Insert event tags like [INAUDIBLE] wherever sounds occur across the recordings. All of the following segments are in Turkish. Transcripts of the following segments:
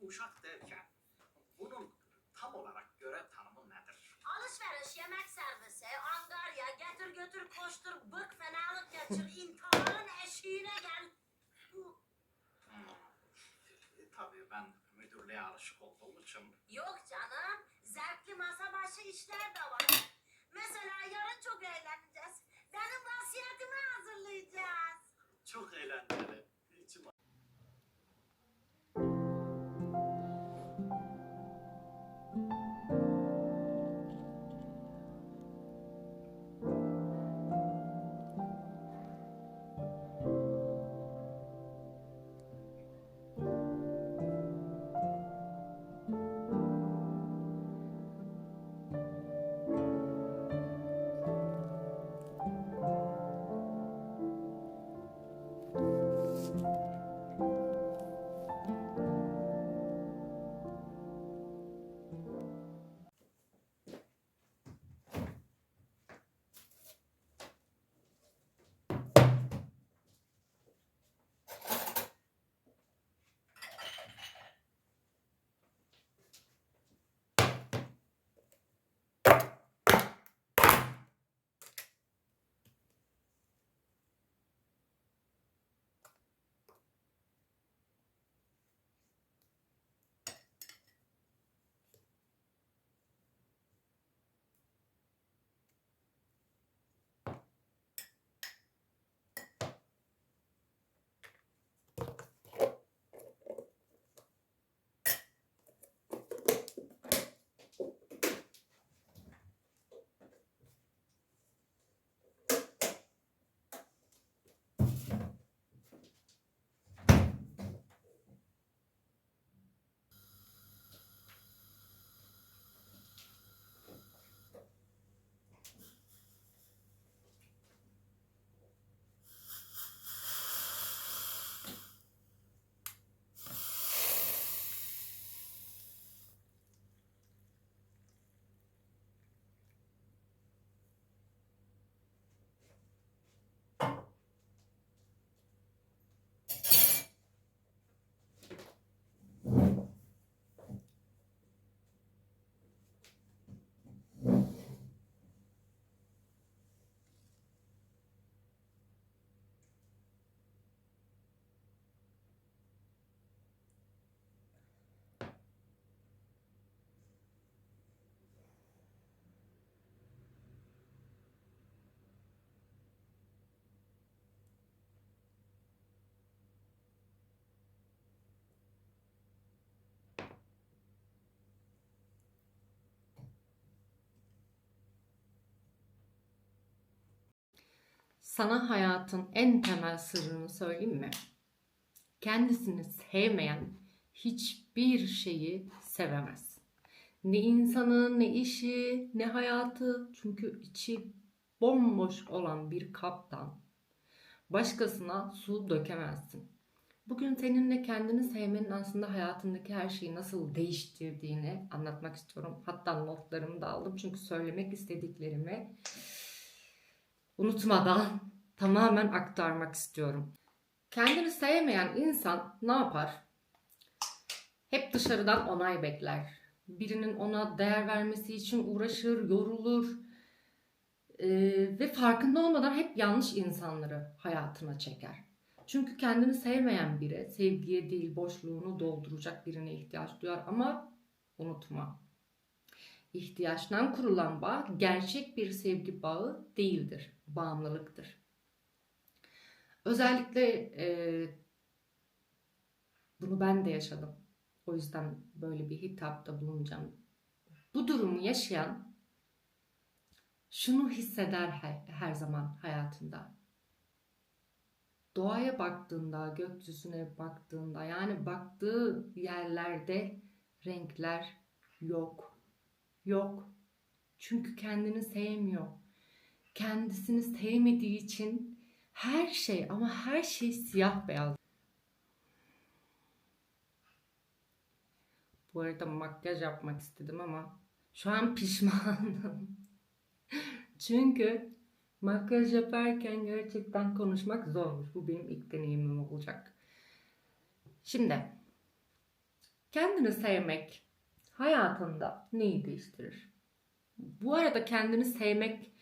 uşak derken bunun tam olarak görev tanımı nedir? Alışveriş, yemek servisi, angarya, getir götür koştur, bık fenalık geçir, [LAUGHS] intiharın eşiğine gel. Bu Hmm. E, tabii ben müdürlüğe alışık olduğum için yok canım. Zevkli masa başı işler de var. Mesela yarın çok eğleneceğiz. Benim vasiyetimi hazırlayacağız. çok eğlenceli. Sana hayatın en temel sırrını söyleyeyim mi? Kendisini sevmeyen hiçbir şeyi sevemez. Ne insanı, ne işi, ne hayatı. Çünkü içi bomboş olan bir kaptan başkasına su dökemezsin. Bugün seninle kendini sevmenin aslında hayatındaki her şeyi nasıl değiştirdiğini anlatmak istiyorum. Hatta notlarımı da aldım çünkü söylemek istediklerimi unutmadan tamamen aktarmak istiyorum. Kendini sevmeyen insan ne yapar? Hep dışarıdan onay bekler. Birinin ona değer vermesi için uğraşır, yorulur. Ee, ve farkında olmadan hep yanlış insanları hayatına çeker. Çünkü kendini sevmeyen biri sevgiye değil boşluğunu dolduracak birine ihtiyaç duyar ama unutma. İhtiyaçtan kurulan bağ gerçek bir sevgi bağı değildir. Bağımlılıktır. Özellikle e, bunu ben de yaşadım. O yüzden böyle bir hitapta bulunacağım. Bu durumu yaşayan şunu hisseder her, her zaman hayatında. Doğaya baktığında, gökyüzüne baktığında yani baktığı yerlerde renkler yok. Yok. Çünkü kendini sevmiyor. Kendisini sevmediği için her şey ama her şey siyah beyaz. Bu arada makyaj yapmak istedim ama şu an pişmanım. [LAUGHS] Çünkü makyaj yaparken gerçekten konuşmak zormuş. Bu benim ilk deneyimim olacak. Şimdi kendini sevmek hayatında neyi değiştirir? Bu arada kendini sevmek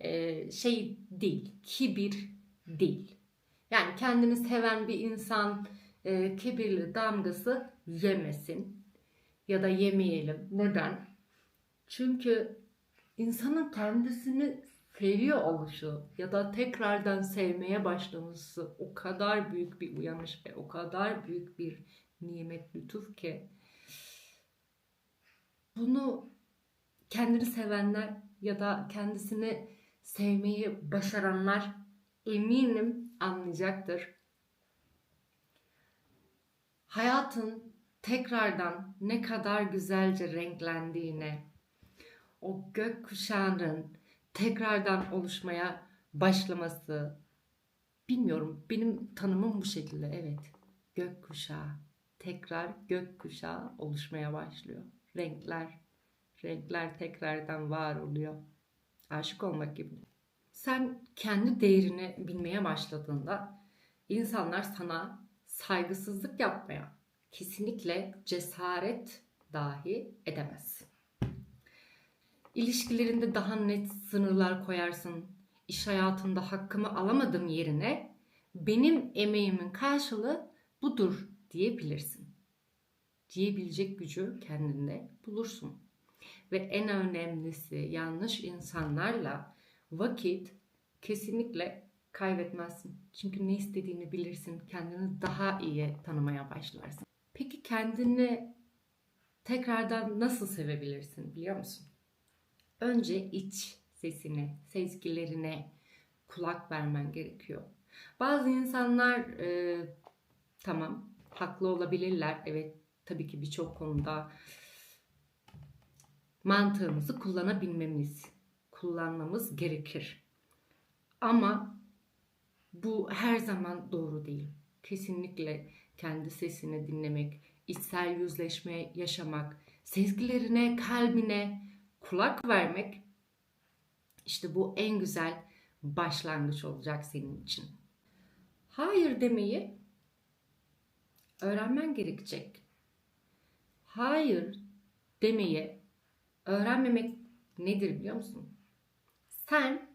e, şey değil, kibir değil. Yani kendini seven bir insan e, kibirli damgası yemesin ya da yemeyelim. Neden? Çünkü insanın kendisini seviyor oluşu ya da tekrardan sevmeye başlaması o kadar büyük bir uyanış ve o kadar büyük bir nimet lütuf ki bunu kendini sevenler ya da kendisini sevmeyi başaranlar eminim anlayacaktır. Hayatın tekrardan ne kadar güzelce renklendiğine, o gökkuşağının tekrardan oluşmaya başlaması, bilmiyorum benim tanımım bu şekilde evet. Gökkuşağı, tekrar gökkuşağı oluşmaya başlıyor. Renkler, renkler tekrardan var oluyor. Aşık olmak gibi. Sen kendi değerini bilmeye başladığında insanlar sana saygısızlık yapmaya kesinlikle cesaret dahi edemez. İlişkilerinde daha net sınırlar koyarsın. İş hayatında hakkımı alamadım yerine benim emeğimin karşılığı budur diyebilirsin. Diyebilecek gücü kendinde bulursun. Ve en önemlisi yanlış insanlarla vakit kesinlikle kaybetmezsin. Çünkü ne istediğini bilirsin. Kendini daha iyi tanımaya başlarsın. Peki kendini tekrardan nasıl sevebilirsin biliyor musun? Önce iç sesine, sezgilerine kulak vermen gerekiyor. Bazı insanlar e, tamam haklı olabilirler. Evet tabii ki birçok konuda mantığımızı kullanabilmemiz, kullanmamız gerekir. Ama bu her zaman doğru değil. Kesinlikle kendi sesini dinlemek, içsel yüzleşme yaşamak, sezgilerine, kalbine kulak vermek işte bu en güzel başlangıç olacak senin için. Hayır demeyi öğrenmen gerekecek. Hayır demeyi öğrenmemek nedir biliyor musun? Sen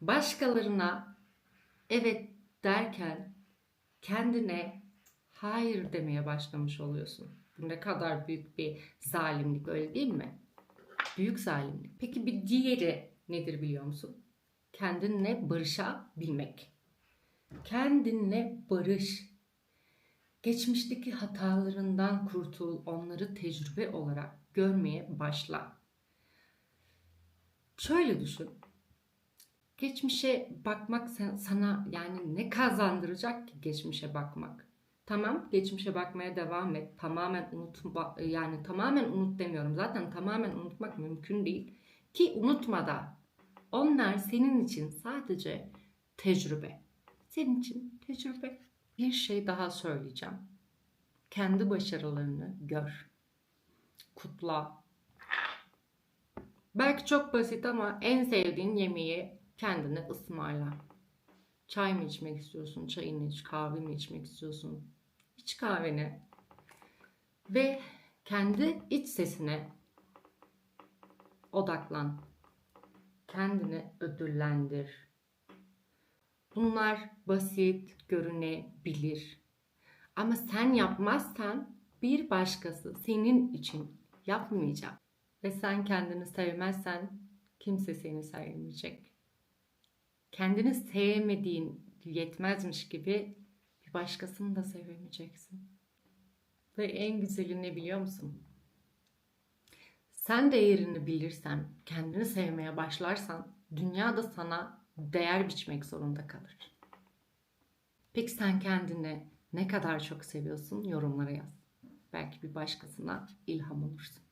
başkalarına evet derken kendine hayır demeye başlamış oluyorsun. Bu ne kadar büyük bir zalimlik öyle değil mi? Büyük zalimlik. Peki bir diğeri nedir biliyor musun? Kendinle barışabilmek. Kendinle barış. Geçmişteki hatalarından kurtul, onları tecrübe olarak görmeye başla. Şöyle düşün. Geçmişe bakmak sana yani ne kazandıracak ki geçmişe bakmak? Tamam, geçmişe bakmaya devam et. Tamamen unut yani tamamen unut demiyorum. Zaten tamamen unutmak mümkün değil ki unutma da. Onlar senin için sadece tecrübe. Senin için tecrübe. Bir şey daha söyleyeceğim. Kendi başarılarını gör. Kutla. Belki çok basit ama en sevdiğin yemeği kendine ısmarla. Çay mı içmek istiyorsun? Çayını iç. Kahve mi içmek istiyorsun? İç kahveni. Ve kendi iç sesine odaklan. Kendini ödüllendir. Bunlar basit görünebilir. Ama sen yapmazsan bir başkası senin için yapmayacak. Ve sen kendini sevmezsen kimse seni sevmeyecek. Kendini sevmediğin yetmezmiş gibi bir başkasını da sevemeyeceksin. Ve en güzeli ne biliyor musun? Sen değerini bilirsen, kendini sevmeye başlarsan dünya da sana değer biçmek zorunda kalır. Peki sen kendini ne kadar çok seviyorsun yorumlara yaz. Belki bir başkasına ilham olursun.